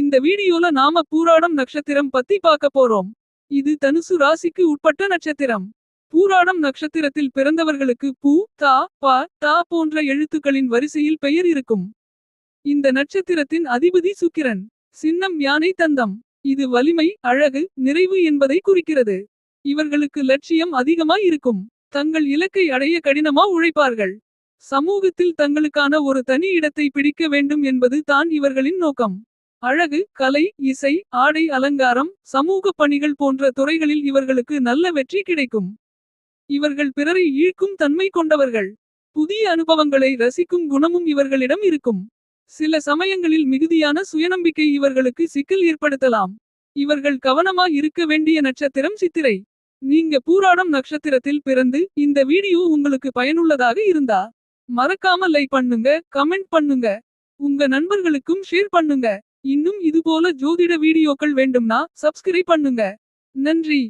இந்த வீடியோல நாம பூராடம் நட்சத்திரம் பத்தி பார்க்க போறோம். இது தனுசு ராசிக்கு உட்பட்ட நட்சத்திரம். பூராடம் நட்சத்திரத்தில் பிறந்தவர்களுக்கு பூ, தா, ப, தா போன்ற எழுத்துக்களின் வரிசையில் பெயர் இருக்கும். இந்த நட்சத்திரத்தின் அதிபதி சுக்கிரன். சின்னம் யானை தந்தம். இது வலிமை, அழகு, நிறைவு என்பதை குறிக்கிறது. இவர்களுக்கு லட்சியம் அதிகமாய் இருக்கும். தங்கள் இலக்கை அடைய கடினமா உழைப்பார்கள். சமூகத்தில் தங்களுக்கான ஒரு தனி இடத்தை பிடிக்க வேண்டும் என்பது தான் இவர்களின் நோக்கம். அழகு, கலை, இசை, ஆடை அலங்காரம், சமூக பணிகள் போன்ற துறைகளில் இவர்களுக்கு நல்ல வெற்றி கிடைக்கும். இவர்கள் பிறரை ஈழ்க்கும் தன்மை கொண்டவர்கள். புதிய அனுபவங்களை ரசிக்கும் குணமும் இவர்களிடம் இருக்கும். சில சமயங்களில் மிகுதியான சுயநம்பிக்கை இவர்களுக்கு சிக்கல் ஏற்படுத்தலாம். இவர்கள் கவனமா இருக்க வேண்டிய நட்சத்திரம் சித்திரை. நீங்க பூராடம் நட்சத்திரத்தில் பிறந்து இந்த வீடியோ உங்களுக்கு பயனுள்ளதாக இருந்தா. மறக்காம லைக் பண்ணுங்க கமெண்ட் பண்ணுங்க. உங்க நண்பர்களுக்கும் ஷேர் பண்ணுங்க. இன்னும் இதுபோல ஜோதிட வீடியோக்கள் வேண்டும்னா சப்ஸ்கிரைப் பண்ணுங்க. நன்றி.